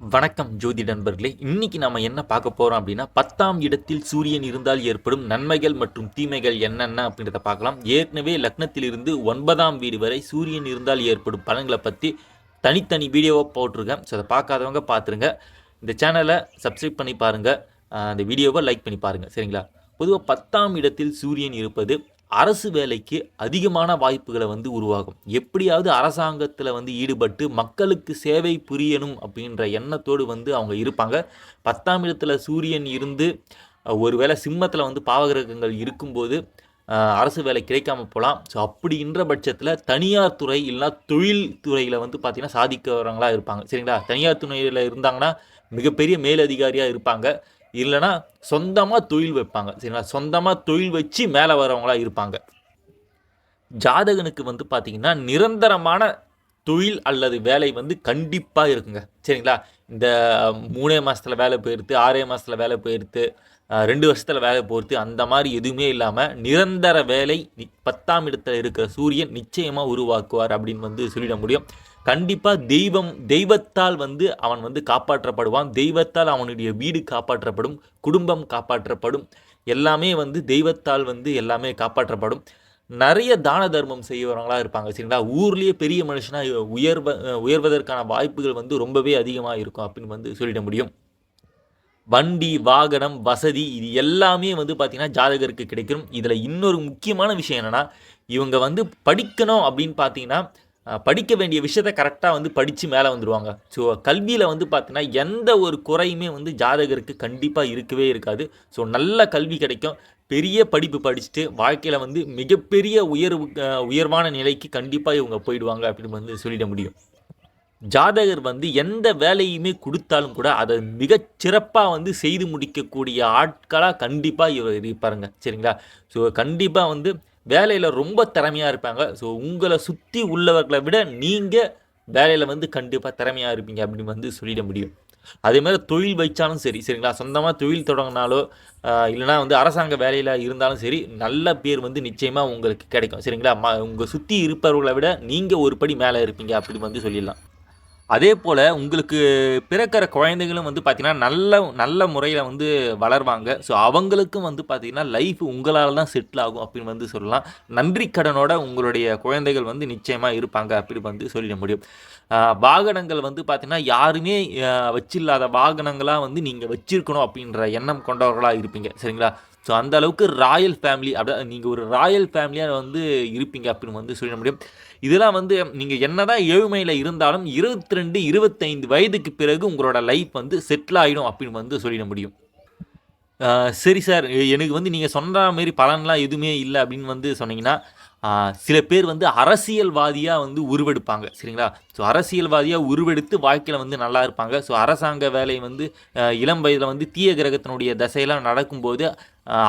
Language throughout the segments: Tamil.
வணக்கம் ஜோதி நண்பர்களே. இன்னைக்கு நாம என்ன பார்க்க போறோம் அப்படின்னா பத்தாம் இடத்தில் சூரியன் இருந்தால் ஏற்படும் நன்மைகள் மற்றும் தீமைகள் என்னென்ன அப்படின்றத பார்க்கலாம். ஏற்கனவே லக்னத்திலிருந்து ஒன்பதாம் வீடு வரை சூரியன் இருந்தால் ஏற்படும் பலன்களை பற்றி தனித்தனி வீடியோவாக போட்டிருக்கேன். ஸோ அதை பார்க்காதவங்க பார்த்துருங்க. இந்த சேனலை சப்ஸ்கிரைப் பண்ணி பாருங்கள் அந்த வீடியோவை லைக் பண்ணி பாருங்கள் சரிங்களா? பொதுவாக பத்தாம் இடத்தில் சூரியன் இருப்பது அரசு வேலைக்கு அதிகமான வாய்ப்புகளை வந்து உருவாகும். எப்படியாவது அரசாங்கத்தில் வந்து ஈடுபட்டு மக்களுக்கு சேவை புரியணும் அப்படின்ற எண்ணத்தோடு வந்து அவங்க இருப்பாங்க. பத்தாம் இடத்துல சூரியன் இருந்து ஒருவேளை சிம்மத்தில் வந்து பாவகிரகங்கள் இருக்கும்போது அரசு வேலை கிடைக்காம போகலாம். ஸோ அப்படின்ற பட்சத்தில் தனியார் துறை இல்லைனா தொழில் துறையில் வந்து பார்த்திங்கன்னா சாதிக்கிறவங்களாக இருப்பாங்க. சரிங்களா? தனியார் துறையில் இருந்தாங்கன்னா மிகப்பெரிய மேலதிகாரியாக இருப்பாங்க. இல்லைனா சொந்தமாக தொழில் வைப்பாங்க. சரிங்களா? சொந்தமாக தொழில் வச்சு மேலே வரவங்களா இருப்பாங்க. ஜாதகனுக்கு வந்து பார்த்திங்கன்னா நிரந்தரமான தொழில் அல்லது வேலை வந்து கண்டிப்பாக இருக்குங்க. சரிங்களா? இந்த மூணே மாதத்தில் வேலை போயிடுத்து ஆறே மாதத்தில் வேலை போயிடுத்து ரெண்டு வருஷத்தில் வேலை போயிடுத்து அந்த மாதிரி எதுவுமே இல்லாமல் நிரந்தர வேலை பத்தாம் இடத்துல இருக்கிற சூரியன் நிச்சயமாக உருவாக்குவார் அப்படின்னு வந்து சொல்லிட முடியும். கண்டிப்பாக தெய்வம் தெய்வத்தால் வந்து அவன் வந்து காப்பாற்றப்படுவான். தெய்வத்தால் அவனுடைய வீடு காப்பாற்றப்படும் குடும்பம் காப்பாற்றப்படும். எல்லாமே வந்து தெய்வத்தால் வந்து எல்லாமே காப்பாற்றப்படும். நிறைய தான தர்மம் செய்கிறவங்களா இருப்பாங்க சரிங்களா? ஊர்லேயே பெரிய மனுஷனாக உயர்வ உயர்வதற்கான வாய்ப்புகள் வந்து ரொம்பவே அதிகமாக இருக்கும் அப்படின்னு வந்து சொல்லிட முடியும். வண்டி வாகனம் வசதி இது எல்லாமே வந்து பார்த்திங்கன்னா ஜாதகருக்கு கிடைக்கும். இதில் இன்னொரு முக்கியமான விஷயம் என்னென்னா இவங்க வந்து படிக்கணும் அப்படின்னு பார்த்தீங்கன்னா படிக்க வேண்டிய விஷயத்த கரெக்டாக வந்து படித்து மேலே வந்துடுவாங்க ஸோ கல்வியில் வந்து பார்த்தீங்கன்னா எந்த ஒரு குறையுமே வந்து ஜாதகருக்கு கண்டிப்பாக இருக்கவே இருக்காது. ஸோ நல்ல கல்வி கிடைக்கும். பெரிய படிப்பு படிச்சுட்டு வாழ்க்கையில் வந்து மிகப்பெரிய உயர்வு உயர்வான நிலைக்கு கண்டிப்பாக இவங்க போயிடுவாங்க அப்படின்னு வந்து சொல்லிட முடியும். ஜாதகர் வந்து எந்த வேலையுமே கொடுத்தாலும் கூட அதை மிகச் சிறப்பாக வந்து செய்து முடிக்கக்கூடிய ஆட்களாக கண்டிப்பாக இவர் இருப்பாருங்க. சரிங்களா? ஸோ கண்டிப்பாக வந்து வேலையில் ரொம்ப திறமையாக இருப்பாங்க. ஸோ உங்களை சுற்றி உள்ளவர்களை விட நீங்கள் வேலையில் வந்து கண்டிப்பாக திறமையாக இருப்பீங்க அப்படின்னு வந்து சொல்லிட முடியும். அதே மாதிரி தொழில் வைச்சாலும் சரி சரிங்களா? சொந்தமாக தொழில் தொடங்கினாலோ இல்லைனா வந்து அரசாங்க வேலையில் இருந்தாலும் சரி நல்ல பேர் வந்து நிச்சயமாக உங்களுக்கு கிடைக்கும் சரிங்களா? ம உங்கள் சுற்றி இருப்பவர்களை விட நீங்கள் ஒரு படி மேலே இருப்பீங்க அப்படி வந்து சொல்லிடலாம். அதே போல் உங்களுக்கு பிறக்கிற குழந்தைகளும் வந்து பார்த்திங்கன்னா நல்ல நல்ல முறையில் வந்து வளர்வாங்க. ஸோ அவங்களுக்கும் வந்து பார்த்திங்கன்னா லைஃப் உங்களால் தான் செட்டில் ஆகும் அப்படின்னு வந்து சொல்லலாம். நன்றி கடனோட உங்களுடைய குழந்தைகள் வந்து நிச்சயமாக இருப்பாங்க அப்படின்னு வந்து சொல்லிட முடியும். வாகனங்கள் வந்து பார்த்திங்கன்னா யாருமே வச்சில்லாத வாகனங்களாக வந்து நீங்கள் வச்சிருக்கணும் அப்படின்ற எண்ணம் கொண்டவர்களாக இருப்பீங்க. சரிங்களா? ஸோ அந்த அளவுக்கு ராயல் ஃபேமிலி அப்படி நீங்கள் ஒரு ராயல் ஃபேமிலியாக வந்து இருப்பீங்க அப்படின்னு வந்து சொல்லிட முடியும். இதெல்லாம் வந்து நீங்கள் என்னதான் ஏழ்மையில் இருந்தாலும் இருபத்தி ரெண்டு இருபத்தைந்து வயதுக்கு பிறகு உங்களோட லைஃப் வந்து செட்டில் ஆகிடும் அப்படின்னு வந்து சொல்லிட முடியும். சரி சார் எனக்கு வந்து நீங்கள் சொன்ன மாரி பலன்லாம் எதுவுமே இல்லை அப்படின்னு வந்து சொன்னீங்கன்னா சில பேர் வந்து அரசியல்வாதியாக வந்து உருவெடுப்பாங்க. சரிங்களா? ஸோ அரசியல்வாதியாக உருவெடுத்து வாழ்க்கையில் வந்து நல்லா இருப்பாங்க. ஸோ அரசாங்க வேலை வந்து இளம் வயதில் வந்து தீய கிரகத்தினுடைய தசையெல்லாம் நடக்கும்போது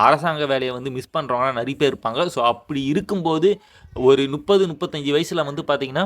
அரசாங்க வேலையை வந்து மிஸ் பண்ணுறவங்களாம் நிறைய பேர் இருப்பாங்க. ஸோ அப்படி இருக்கும்போது ஒரு முப்பது முப்பத்தஞ்சு வயசில் வந்து பார்த்திங்கன்னா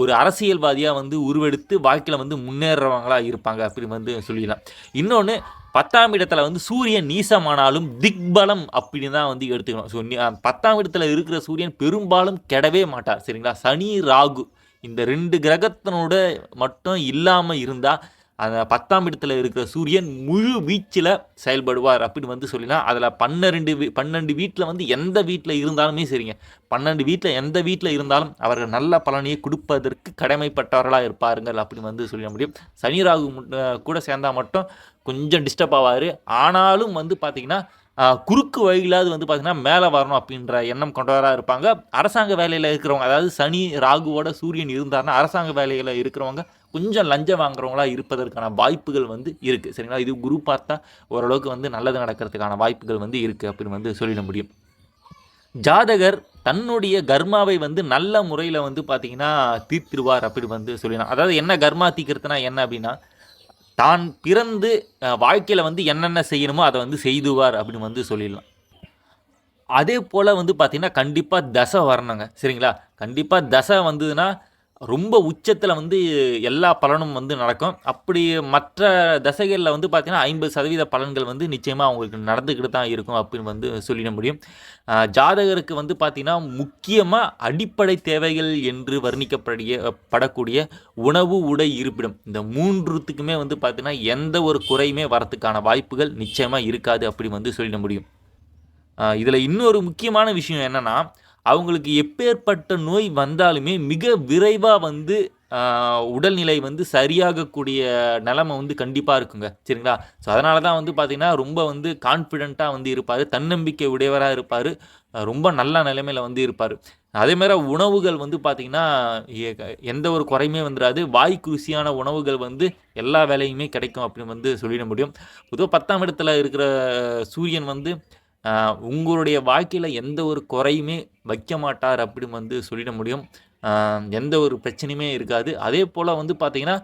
ஒரு அரசியல்வாதியாக வந்து உருவெடுத்து வாழ்க்கையில் வந்து முன்னேறவங்களா இருப்பாங்க அப்படின்னு வந்து சொல்லிடலாம். இன்னொன்று பத்தாம் இடத்துல வந்து சூரியன் நீசமானாலும் திக்பலம் அப்படின்னு தான் வந்து எடுத்துக்கணும். ஸோ பத்தாம் இடத்துல இருக்கிற சூரியன் பெரும்பாலும் கெடவே மாட்டார் சரிங்களா? சனி ராகு இந்த ரெண்டு கிரகத்தினோட மட்டும் இல்லாமல் இருந்தால் அந்த பத்தாம் இடத்துல இருக்கிற சூரியன் முழு வீச்சில் செயல்படுவார் அப்படின்னு வந்து சொல்லினா அதில் பன்னிரெண்டு வீ பன்னெண்டு வீட்டில் வந்து எந்த வீட்டில் இருந்தாலுமே சரிங்க. பன்னெண்டு வீட்டில் எந்த வீட்டில் இருந்தாலும் அவர்கள் நல்ல பலனையை கொடுப்பதற்கு கடமைப்பட்டவர்களாக இருப்பாருங்கள் அப்படின்னு வந்து சொல்லிட முடியும். சனி ராகு கூட சேர்ந்தால் மட்டும் கொஞ்சம் டிஸ்டர்ப் ஆவார். ஆனாலும் வந்து பார்த்திங்கன்னா குறுக்கு வழியிலாவது வந்து பார்த்திங்கன்னா மேலே வரணும் அப்படின்ற எண்ணம் கொண்டவராக இருப்பாங்க. அரசாங்க வேலையில் இருக்கிறவங்க அதாவது சனி ராகுவோட சூரியன் இருந்தாருன்னா அரசாங்க வேலையில் இருக்கிறவங்க கொஞ்சம் லஞ்சம் வாங்குறவங்களா இருப்பதற்கான வாய்ப்புகள் வந்து இருக்குது சரிங்களா? இது குரு பார்த்தா ஓரளவுக்கு வந்து நல்லது நடக்கிறதுக்கான வாய்ப்புகள் வந்து இருக்குது அப்படின்னு வந்து சொல்லிட முடியும். ஜாதகர் தன்னுடைய கர்மாவை வந்து நல்ல முறையில் வந்து பார்த்தீங்கன்னா தீர்த்திருவார் அப்படி வந்து சொல்லிடலாம். அதாவது என்ன கர்மா தீர்க்கிறதுனா என்ன அப்படின்னா தான் பிறந்து வாழ்க்கையில் வந்து என்னென்ன செய்யணுமோ அதை வந்து செய்துவார் அப்படின்னு வந்து சொல்லிடலாம். அதே போல் வந்து பார்த்திங்கன்னா கண்டிப்பாக தசை வரணுங்க. சரிங்களா? கண்டிப்பாக தசை வந்ததுன்னா ரொம்ப உச்சத்தில் வந்து எல்லா பலனும் வந்து நடக்கும். அப்படி மற்ற தசைகளில் வந்து பார்த்திங்கன்னா ஐம்பது சதவீத பலன்கள் வந்து நிச்சயமாக அவங்களுக்கு நடந்துக்கிட்டு தான் இருக்கும் அப்படின்னு வந்து சொல்லிட முடியும். ஜாதகருக்கு வந்து பார்த்திங்கன்னா முக்கியமாக அடிப்படை தேவைகள் என்று வர்ணிக்கப்படிய படக்கூடிய உணவு உடை இருப்பிடம். இந்த மூன்றுத்துக்குமே வந்து பார்த்திங்கன்னா எந்த ஒரு குறையுமே வரத்துக்கான வாய்ப்புகள் நிச்சயமாக இருக்காது அப்படி வந்து சொல்லிட முடியும். இதில் இன்னொரு முக்கியமான விஷயம் என்னென்னா அவங்களுக்கு எப்பேற்பட்ட நோய் வந்தாலுமே மிக விரைவாக வந்து உடல்நிலை வந்து சரியாகக்கூடிய நிலமை வந்து கண்டிப்பாக இருக்குங்க. சரிங்களா? ஸோ அதனால தான் வந்து பார்த்திங்கன்னா ரொம்ப வந்து கான்ஃபிடெண்ட்டாக வந்து இருப்பார் தன்னம்பிக்கை உடையவராக இருப்பார் ரொம்ப நல்ல நிலைமையில் வந்து இருப்பார். அதேமாரி உணவுகள் வந்து பார்த்திங்கன்னா எ- எந்த ஒரு குறையுமே வந்துடாது வாய் குருசியான உணவுகள் வந்து எல்லா வேலையுமே கிடைக்கும் அப்படின்னு வந்து சொல்லிட முடியும். பொதுவாக பத்தாம் இடத்துல இருக்கிற சூரியன் வந்து உங்களுடைய வாழ்க்கையில் எந்த ஒரு குறையுமே வைக்க மாட்டார் அப்படின்னு வந்து சொல்லிட முடியும். எந்த ஒரு பிரச்சனையுமே இருக்காது. அதே போல் வந்து பார்த்தீங்கன்னா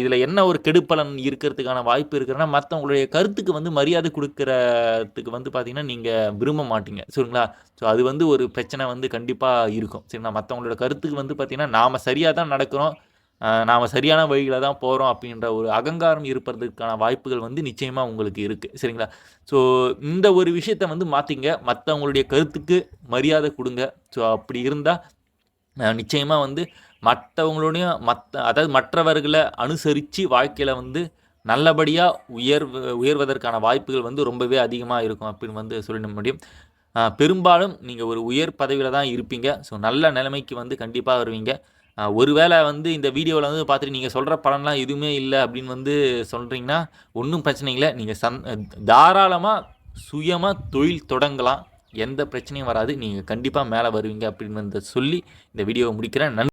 இதில் என்ன ஒரு கெடுப்பலன் இருக்கிறதுக்கான வாய்ப்பு இருக்குன்னா மற்றவங்களுடைய கருத்துக்கு வந்து மரியாதை கொடுக்கறதுக்கு வந்து பார்த்தீங்கன்னா நீங்கள் விரும்ப மாட்டீங்க. சரிங்களா? ஸோ அது வந்து ஒரு பிரச்சனை வந்து கண்டிப்பாக இருக்கும். சரிங்களா? மற்றவங்களோட கருத்துக்கு வந்து பார்த்திங்கன்னா நாம் சரியாக தான் நடக்கிறோம். நாம் சரியான வழியில் தான் போகிறோம் அப்படின்ற ஒரு அகங்காரம் இருப்பதற்கான வாய்ப்புகள் வந்து நிச்சயமாக உங்களுக்கு இருக்குது சரிங்களா? ஸோ இந்த ஒரு விஷயத்தை வந்து மாற்றிங்க மற்றவங்களுடைய கருத்துக்கு மரியாதை கொடுங்க. ஸோ அப்படி இருந்தால் நிச்சயமாக வந்து மற்றவங்களுடைய மற்ற அதாவது மற்றவர்களை அனுசரித்து வாழ்க்கையில் வந்து நல்லபடியாக உயர்வு உயர்வதற்கான வாய்ப்புகள் வந்து ரொம்பவே அதிகமாக இருக்கும் அப்படின்னு வந்து சொல்லிட முடியும். பெரும்பாலும் நீங்கள் ஒரு உயர் பதவியில் தான் இருப்பீங்க. ஸோ நல்ல நிலைமைக்கு வந்து கண்டிப்பாக வருவீங்க. ஒருவேளை வந்து இந்த வீடியோவில் வந்து பார்த்துட்டு நீங்கள் சொல்கிற பலன்லாம் எதுவுமே இல்லை அப்படின்னு வந்து சொல்கிறீங்கன்னா ஒன்றும் பிரச்சனை இல்லை. நீங்கள் சந் தாராளமாக சுயமாக தொழில் தொடங்கலாம். எந்த பிரச்சனையும் வராது. நீங்கள் கண்டிப்பாக மேலே வருவீங்க அப்படின்னு வந்து சொல்லி இந்த வீடியோவை முடிக்கிறேன். நன்றி.